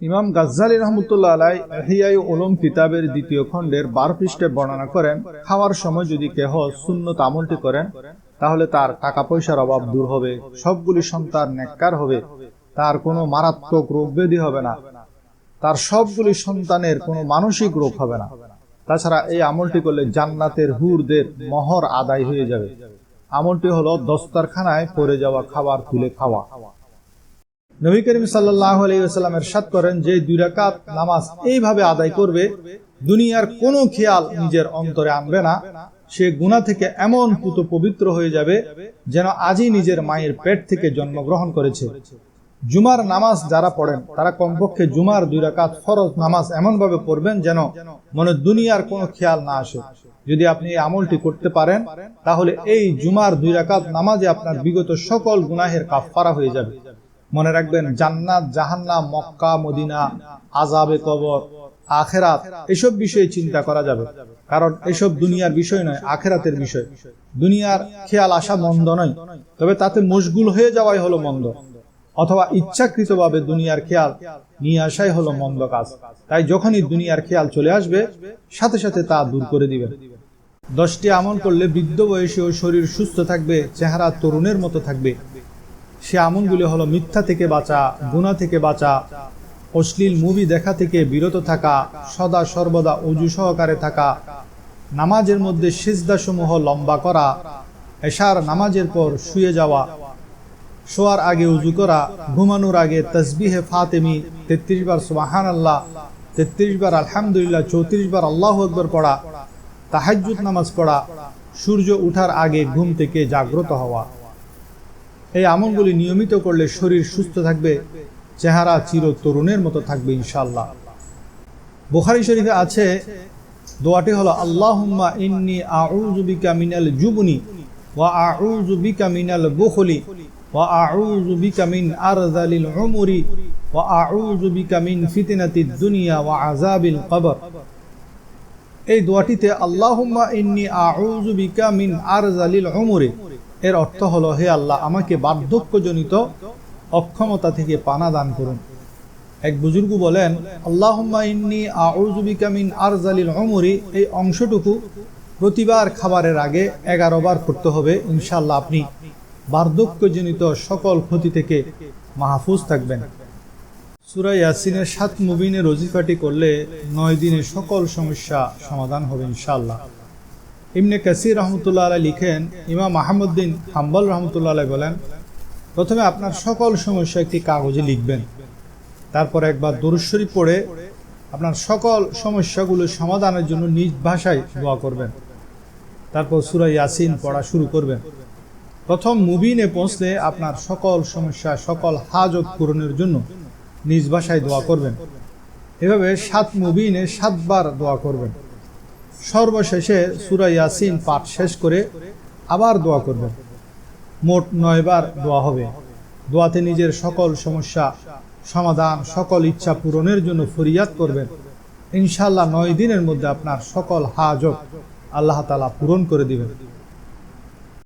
ইমাম গাজ্জালি রহমতুল্লাহ আলাই এহিয়াই ওলম কিতাবের দ্বিতীয় খণ্ডের বার পৃষ্ঠে বর্ণনা করেন, খাওয়ার সময় যদি কেহ শূন্যত আমলটি করেন, তাহলে তার টাকা পয়সার অভাব দূর হবে, সবগুলি সন্তান নেককার হবে, তার কোনো মারাত্মক রোগ ব্যাধি হবে না, তার সবগুলি সন্তানের কোনো মানসিক রোগ হবে না। তাছাড়া এই আমলটি করলে জান্নাতের হুরদের মহর আদায় হয়ে যাবে। আমলটি হলো দস্তারখানায় পড়ে যাওয়া খাবার তুলে খাওয়া। নবী করিম সাল্লাহ আলাইসাল্লামের সাত করেন যে দুই রাকাত নামাজ এইভাবে আদায় করবে, দুনিয়ার কোনো খেয়াল নিজের অন্তরে আনবে না। সে গুণা থেকে এমন পুত পবিত্র হয়ে যাবে যেন আজই নিজের মায়ের পেট থেকে জন্মগ্রহণ করেছে। জুমার নামাজ যারা পড়েন, তারা কমপক্ষে জুমার দুই রাকাত ফরজ নামাজ এমনভাবে পড়বেন যেন মনে দুনিয়ার কোনো খেয়াল না আসে। যদি আপনি এই আমলটি করতে পারেন, তাহলে এই জুমার দুই রাকাত নামাজে আপনার বিগত সকল গুনাহের কাফারা হয়ে যাবে। মনে রাখবেন, জান্নাত, জাহান্নাম, মক্কা, মদিনা আজাবে কবর, আখেরাত, এসব বিষয়ে চিন্তা করা যাবে। কারণ এসব দুনিয়ার বিষয় নয়, আখেরাতের বিষয়। দুনিয়ার খেয়াল আসা মন্দ নয়, তবে তাতে মশগুল হয়ে যাওয়াই হলো মন্দ। অথবা ইচ্ছাকৃতভাবে দুনিয়ার খেয়াল নিয়ে আসাই হলো মন্দ কাজ। তাই যখনই দুনিয়ার খেয়াল চলে আসবে, সাথে সাথে তা দূর করে দিবেন দশটি আমল করলে বৃদ্ধ বয়সেও শরীর সুস্থ থাকবে, চেহারা তরুণের মতো থাকবে সে আমলগুলি হলো মিথ্যা থেকে বাঁচা গুণা থেকে বাঁচা, অশ্লীল মুভি দেখা থেকে বিরত থাকা, সদা সর্বদা অজু সহকারে থাকা, নামাজের মধ্যে সিজদাসমূহ লম্বা করা, এশার নামাজের পর শুয়ে যাওয়া, শোয়ার আগে উজু করা, ঘুমানোর আগে তসবিহে ফাতেমি, তেত্রিশ বার সুবাহান আল্লাহ তেত্রিশ বার আলহামদুলিল্লাহ, চৌত্রিশ বার আল্লাহ আকবর পড়া, তাহাজ্জুদ নামাজ পড়া, সূর্য উঠার আগে ঘুম থেকে জাগ্রত হওয়া। এই আমলগুলি নিয়মিত করলে শরীর সুস্থ থাকবে, চেহারা চির তরুণের মতো থাকবে ইনশাল্লাহ বুখারি শরীফে আছে, দোয়াটি হলো, আল্লাহুম্মা ইন্নি আউযু বিকা মিনাল জুবনি ওয়া আউযু বিকা মিনাল বুখলি ওয়া আউযু বিকা মিন উমরি ওয়া আউযু বিকা মিন ফিতনাতিদ দুনিয়া ওয়া আযাবিল কবর। এই দোয়াটিতে, আল্লাহুম্মা ইন্নি আউযু বিকা মিন আরযালিল উমরি এর অর্থ হলো, হে আল্লাহ, আমাকে বার্ধক্যজনিত অক্ষমতা থেকে পানা দান করুন। এক বুজুর্গ বলেন, আল্লাহুম্মা ইন্নি আউযু বিকা মিন এই অংশটুকু প্রতিবার খাবারের আগে এগারো বার করতে হবে। ইনশাল্লাহ আপনি বার্ধক্যজনিত সকল ক্ষতি থেকে মাহফুজ থাকবেন। সুরা ইয়াসিনের সাত মুবিনের রজিফাটি করলে নয় দিনে সকল সমস্যা সমাধান হবে ইনশাল্লাহ ইমনে কাসির রহমতুল্লাহ আলাই লিখেন, ইমাম মাহমুদ্দিন হাম্বল রহমতুল্লাহ আলাই বলেন, প্রথমে আপনার সকল সমস্যা একটি কাগজে লিখবেন। তারপর একবার দরুশ্বরী পড়ে আপনার সকল সমস্যাগুলো সমাধানের জন্য নিজ ভাষায় দোয়া করবেন। তারপর সুরা ইয়াসিন পড়া শুরু করবেন। প্রথম মুবিনে পৌঁছলে আপনার সকল সমস্যা, সকল হাজত পূরণের জন্য নিজ ভাষায় দোয়া করবেন। এভাবে সাত মুবিনে সাতবার দোয়া করবেন। সর্বশেষে সুরা ইয়াসিন পাঠ শেষ করে আবার দোয়া করবেন মোট নয়বার দোয়া হবে। দোয়াতে নিজের সকল সমস্যা, সমাধান, সকল ইচ্ছা পূরণের জন্য ফরিয়াদ করবেন। ইনশাল্লাহ নয় দিনের মধ্যে আপনার সকল হাজত আল্লাহ তালা পূরণ করে দিবেন।